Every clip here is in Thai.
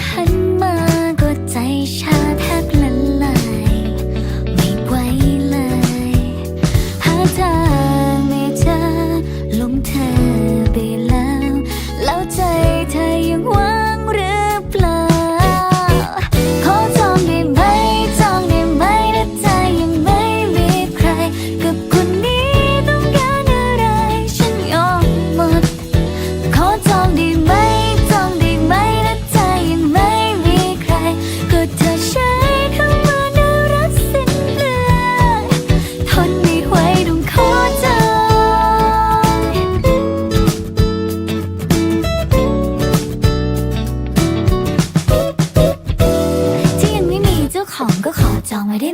很。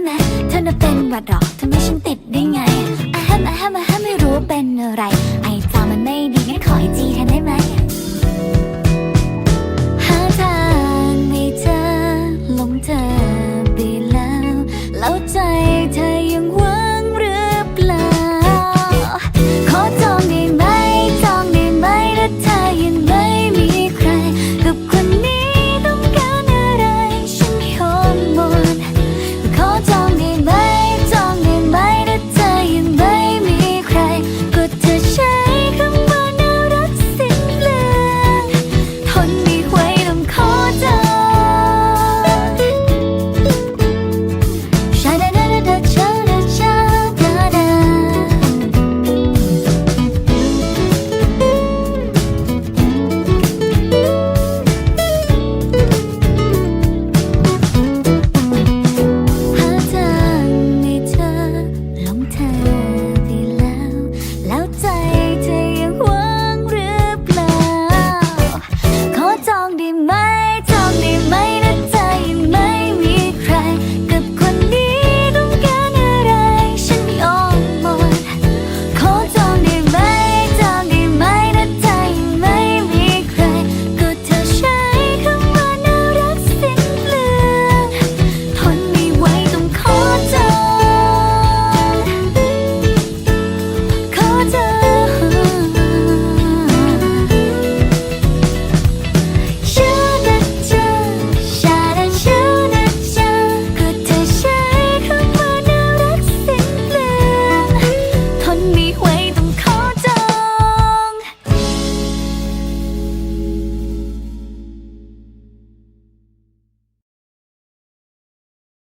ไหเธอน่ะเป็นหวัดหรอทำไมฉันติดได้ไงอะฮัมอะฮัมอะฮัมไม่รู้เป็นอะไร ไอ้จามันไม่ดีงั้นขอไอจีแทนได้ไหมหาทางให้เธอลงเธอไปแล้วแล้วใจ